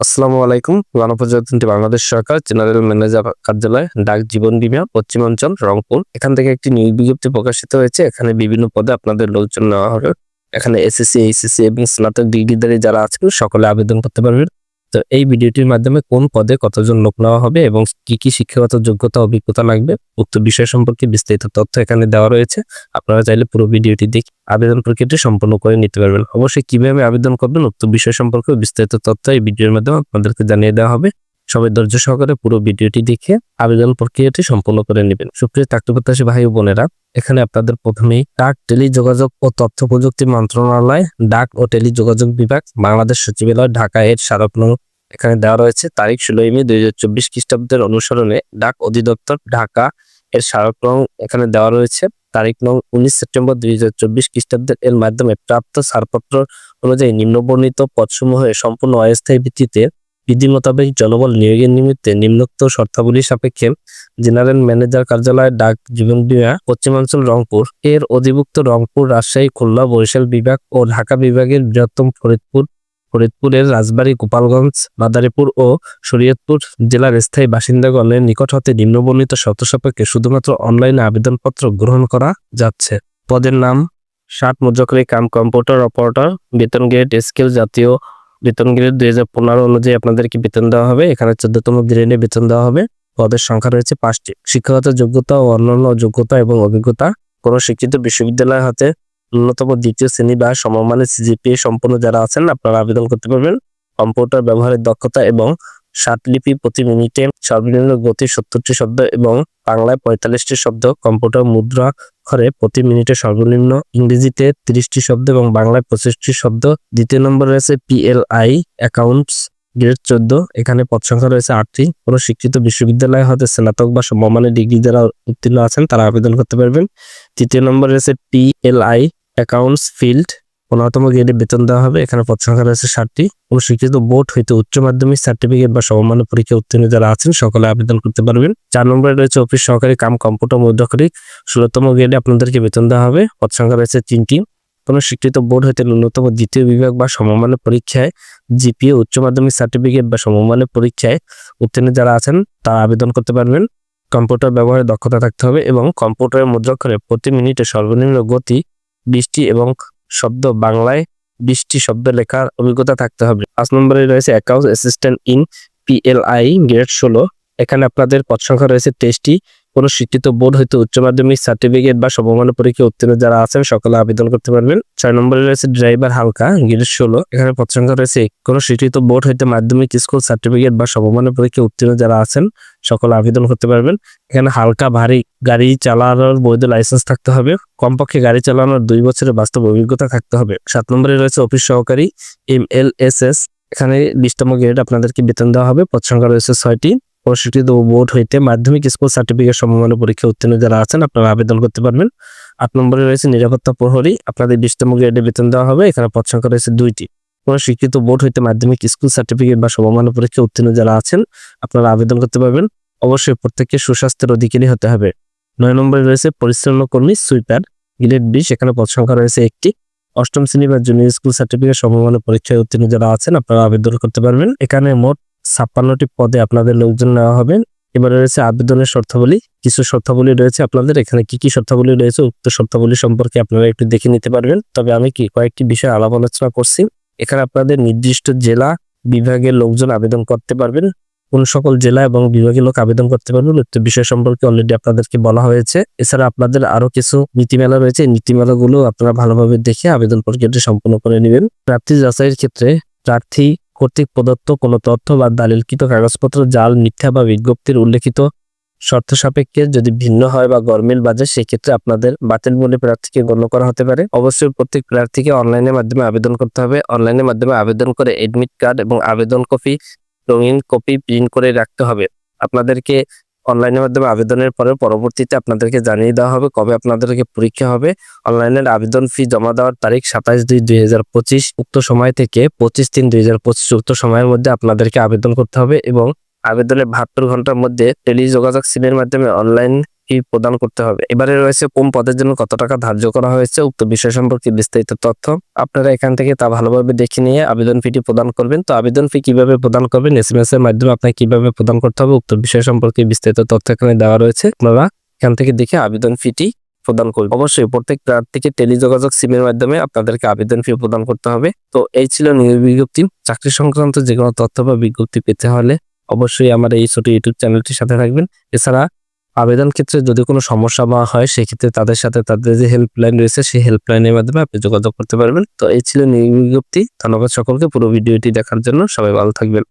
আসসালামু আলাইকুম। গণপ্রজাতন্ত্রী বাংলাদেশ সরকার জেনারেল ম্যানেজার কার্যালয়, ডাক জীবন বিমা পশ্চিমাঞ্চল, রংপুর। এখান থেকে একটি নিয়োগ বিজ্ঞপ্তি প্রকাশিত হয়েছে। এখানে বিভিন্ন পদে আপনাদের লোকজন নেওয়া হবে। এখানে এসএসসি, এইচএসসি এবং স্নাতক ডিগ্রিধারী যারা আছেন, সকলে আবেদন করতে পারবেন। তো এই ভিডিওটির মাধ্যমে কোন পদে কতজন লোক নেওয়া হবে এবং কি কি শিক্ষাগত যোগ্যতা, অভিজ্ঞতা লাগবে, উক্ত বিষয় সম্পর্কে বিস্তারিত তথ্য এখানে দেওয়া রয়েছে। আপনারা চাইলে পুরো ভিডিওটি দেখে আবেদন প্রক্রিয়াটি সম্পন্ন করে নিতে পারবেন। অবশ্যই কীভাবে আবেদন করবেন, উক্ত বিষয় সম্পর্কে বিস্তারিত তথ্য এই ভিডিওর মাধ্যমে আপনাদেরকে জানিয়ে দেওয়া হবে। সবাই ধৈর্য সহকারে পুরো ভিডিওটি দেখে আবেদন প্রক্রিয়াটি সম্পূর্ণ করে নেবেন। সুপ্রিয় চাকরিপ্রত্যাশী ভাই ও বোনেরা, এখানে আপনাদের প্রথমেই ডাক টেলি যোগাযোগ ও তথ্য প্রযুক্তি মন্ত্রণালয়, ডাক ও টেলি যোগাযোগ বিভাগ, বাংলাদেশ সচিবালয়, ঢাকা এর স্মারক এখানে দেওয়া রয়েছে তারিখ ষোলোই মে দুই হাজার চব্বিশ খ্রিস্টাব্দের অনুসরণে ডাক অধিদপ্তর ঢাকা এর স্মারক এখানে দেওয়া রয়েছে তারিখ নং উনিশ সেপ্টেম্বর দুই হাজার চব্বিশ খ্রিস্টাব্দের এর মাধ্যমে প্রাপ্ত ছাড়পত্র অনুযায়ী নিম্নবর্ণিত পদসমূহে সম্পূর্ণ অস্থায়ী ভিত্তিতে বিধি মোতাবেক জনবল নিয়োগের নিমিত্তে নিম্নোক্ত শর্তাবলী সাপেক্ষে জেনারেল ম্যানেজার কার্যালয় ডাক জীবন বীমা পশ্চিমাঞ্চল রংপুর। এর অধিভুক্ত রংপুর, রাজশাহী, খুলনা, বরিশাল বিভাগ ও ঢাকা বিভাগের বৃহত্তম ফরিদপুর, ফরিদপুরের রাজবাড়ী গোপালগঞ্জ, মাদারীপুর ও শরীয়তপুর জেলার স্থায়ী বাসিন্দাগণের নিকট হতে নিম্নবর্ণিত শর্ত সাপেক্ষে শুধুমাত্র অনলাইনে আবেদনপত্র গ্রহণ করা যাচ্ছে। পদের নাম, ষাট মুদ্রাকরী কাম কম্পিউটার অপারেটর, বেতন গ্রেড স্কেল জাতীয় বেতন গ্রেড দুই হাজার পনেরো অনুযায়ী আপনাদেরকে বেতন দেওয়া হবে। এখানে চোদ্দতম গ্রেডে বেতন দেওয়া হবে। পদের সংখ্যা রয়েছে পাঁচটি। শিক্ষাগত যোগ্যতা ও অন্যান্য যোগ্যতা এবং অভিজ্ঞতা। কোনো শিক্ষিত বিশ্ববিদ্যালয় হাতে ন্যূনতম দ্বিতীয় শ্রেণি বা সমমানের সিজিপিএ সম্পন্ন যারা আছেন, আপনারা আবেদন করতে পারবেন। কম্পিউটার ব্যবহারের দক্ষতা এবং ষাট লিপি প্রতি মিনিটে সর্বনিম্ন গতি সত্তরটি শব্দ এবং বাংলায় পঁয়তাল্লিশটি শব্দ, কম্পিউটার মুদ্রা অক্ষরে প্রতি মিনিটে সর্বনিম্ন ইংরেজিতে তিরিশটি শব্দ এবং বাংলায় পঁচিশটি শব্দ। দ্বিতীয় নম্বরে রয়েছে পিএলআই অ্যাকাউন্টস গ্রেড চোদ্দ। এখানে পদ সংখ্যা রয়েছে আটটি। কোনো শিক্ষিত বিশ্ববিদ্যালয় হতে স্নাতক বা সমমানের ডিগ্রি যারা উত্তীর্ণ আছেন তারা আবেদন করতে পারবেন। তৃতীয় নম্বর রয়েছে পিএলআই অ্যাকাউন্টস ফিল্ড পনেরোতম গ্রেডে বেতন দেওয়া হবে। এখানে পদ সংখ্যা রয়েছে ষাটটি। শিক্ষিত বোর্ড হইতে উচ্চ মাধ্যমিক সার্টিফিকেট বা সমমানের পরীক্ষা উত্তীর্ণ যারা আছেন, সকলে আবেদন করতে পারবেন। চার নম্বরে রয়েছে অফিস সহকারী কাম কম্পিউটার মুদ্রাকরিক ষোলোতম গ্রেডে আপনাদেরকে বেতন দেওয়া হবে। পদ সংখ্যা রয়েছে তিনটি। কোনো স্বীকৃত বোর্ড হইতে ন্যূনতম দ্বিতীয় বিভাগ বা সমমানের পরীক্ষায় জিপিএ, উচ্চ মাধ্যমিক সার্টিফিকেট বা সমমানের পরীক্ষায় উত্তীর্ণ যারা আছেন, তারা আবেদন করতে পারবেন। কম্পিউটার ব্যবহারে দক্ষতা থাকতে হবে এবং কম্পিউটারের মুদ্রাক্ষরে প্রতি মিনিটে সর্বনিম্ন গতি, বৃষ্টি এবং শব্দ বাংলায় বৃষ্টি শব্দ লেখার অভিজ্ঞতা থাকতে হবে। পাঁচ নম্বরে রয়েছে account assistant in PLI grade ষোলো। এখানে আপনাদের পদ সংখ্যা রয়েছে টেস্টি কোনো শিক্ষিত বোর্ড হইতে উচ্চ মাধ্যমিক সার্টিফিকেট বা সমমান পরীক্ষা উত্তীর্ণ যারা আছেন, সকলে আবেদন করতে পারবেন। ছয় নম্বরে রয়েছে ড্রাইভার হালকা গ্রেড ষোলো। এখানে পদ সংখ্যা রয়েছে কোনো স্বীকৃত বোর্ড হইতে মাধ্যমিক স্কুল সার্টিফিকেট বা সমমানের পরীক্ষা উত্তীর্ণ যারা আছেন, সকলে আবেদন করতে পারবেন। এখানে হালকা, ভারী গাড়ি চালানোর বৈধ লাইসেন্স থাকতে হবে। কমপক্ষে গাড়ি চালানোর দুই বছরের বাস্তব অভিজ্ঞতা থাকতে হবে। সাত নম্বরে রয়েছে অফিস সহকারী এম এল এস এস এখানে বিশতম গ্রেড আপনাদেরকে বেতন দেওয়া হবে। পদ সংখ্যা রয়েছে ছয়টি। প্রশিক্ষিত বোর্ড হইতে মাধ্যমিক স্কুল সার্টিফিকেট সমমানের পরীক্ষা উত্তীর্ণ যারা আছেন, আপনারা আবেদন করতে পারবেন। আট নম্বরে রয়েছে নিরাপত্তা প্রহরী। আপনাদের বিশতম গ্রেডে বেতন দেওয়া হবে। এখানে পদ সংখ্যা রয়েছে দুইটি। কোন শিক্ষিত বোর্ড হইতে মাধ্যমিক স্কুল সার্টিফিকেট বা সমমান পরীক্ষা উত্তীর্ণ যারা আছেন, আপনারা আবেদন করতে পারবেন। অবশ্যই প্রত্যেককে সুস্বাস্থ্যের অধিকারী হতে হবে। নয় নম্বরে রয়েছে পরিচ্ছন্ন কর্মী সুইপার গ্রেড বিশ। এখানে পদ সংখ্যা রয়েছে একটি। অষ্টম শ্রেণি বা জুনিয়র স্কুল সার্টিফিকেট সমমানের পরীক্ষায় উত্তীর্ণ যারা আছেন, আপনারা আবেদন করতে পারবেন। এখানে মোট ছাপ্পান্নটি পদে আপনাদের লোকজন নেওয়া হবে। এবারে রয়েছে আবেদনের শর্তাবলী। কিছু শর্তাবলী রয়েছে আপনাদের। এখানে কি কি শর্তাবলী রয়েছে, উক্ত শর্তাবলী সম্পর্কে আপনারা একটু দেখে নিতে পারবেন। তবে আমি কি কয়েকটি বিষয় আলাপ আলোচনা করছি। এখানে আপনাদের নির্দিষ্ট জেলা বিভাগের লোকজন আবেদন করতে পারবেন। কোন সকল জেলা এবং বিভাগের লোক আবেদন করতে পারবেন, উক্ত বিষয় সম্পর্কে অলরেডি আপনাদেরকে বলা হয়েছে। এছাড়া আপনাদের আরও কিছু নীতিমেলা রয়েছে। নীতিমেলাগুলো আপনারা ভালোভাবে দেখে আবেদন প্রক্রিয়াটি সম্পন্ন করে নেবেন। প্রার্থী যাচাইয়ের ক্ষেত্রে প্রার্থী কর্তৃক প্রদত্ত কোনো তথ্য বা দালিলকৃত কাগজপত্র, জাল, মিথ্যা বা বিজ্ঞপ্তির উল্লেখিত শর্ত সাপেক্ষে যদি ভিন্ন হয় বা গরমিল বাজে, সেক্ষেত্রে আপনাদের বাতিল মূল্য প্রার্থীকে গণ্য করা হতে পারে। অবশ্যই প্রত্যেক প্রার্থীকে অনলাইনের মাধ্যমে আবেদন করতে হবে। অনলাইনের মাধ্যমে আবেদন করে এডমিট কার্ড এবং আবেদন কপি, রঙিন কপি প্রিন্ট করে রাখতে হবে। আপনাদেরকে অনলাইনের মাধ্যমে আবেদনের পরে পরবর্তীতে আপনাদেরকে জানিয়ে দেওয়া হবে কবে আপনাদেরকে পরীক্ষা হবে। অনলাইনের আবেদন ফি জমা দেওয়ার তারিখ সাতাইশ দুই দুই হাজার পঁচিশ। উক্ত সময় থেকে পঁচিশ তিন দুই হাজার পঁচিশ উক্ত সময়ের মধ্যে আপনাদেরকে আবেদন করতে হবে এবং আবেদনের বাহাত্তর ঘণ্টার মধ্যে টেলি যোগাযোগ সিমের মাধ্যমে অনলাইন ফি প্রদান করতে হবে। এবারে রয়েছে কোন পদের জন্য কত টাকা ধার্য করা হয়েছে, উক্ত বিষয় সম্পর্কে বিস্তারিত তথ্য আপনারা এখান থেকে তা ভালোভাবে দেখে নিয়ে আবেদন ফিটি প্রদান করবেন। তো আবেদন ফি কীভাবে প্রদান করবেন এস এম এস এর মাধ্যমে আপনাকে কীভাবে প্রদান করতে হবে, উক্ত বিষয় সম্পর্কে বিস্তারিত তথ্য এখানে দেওয়া রয়েছে। আপনারা এখান থেকে দেখে আবেদন ফিটি প্রদান করবেন। অবশ্যই প্রত্যেক প্রার্থীকে টেলিযোগাযোগ সিমের মাধ্যমে আপনাদেরকে আবেদন ফি প্রদান করতে হবে। তো এই ছিল নিয়োগ বিজ্ঞপ্তি। চাকরি সংক্রান্ত যে কোনো তথ্য বা বিজ্ঞপ্তি পেতে হলে অবশ্যই আমার এই ছোট ইউটিউব চ্যানেলটির সাথে থাকবেন। এছাড়া আবেদন ক্ষেত্রে যদি কোনো সমস্যা বা হয়, সেক্ষেত্রে তাদের সাথে তাদের যে হেল্পলাইন রয়েছে, সেই হেল্পলাইনের মাধ্যমে আপনি যোগাযোগ করতে পারবেন। তো এই ছিল বিজ্ঞপ্তি। ধন্যবাদ সকলকে। পুরো ভিডিওটি দেখার জন্য সবাই ভালো থাকবেন।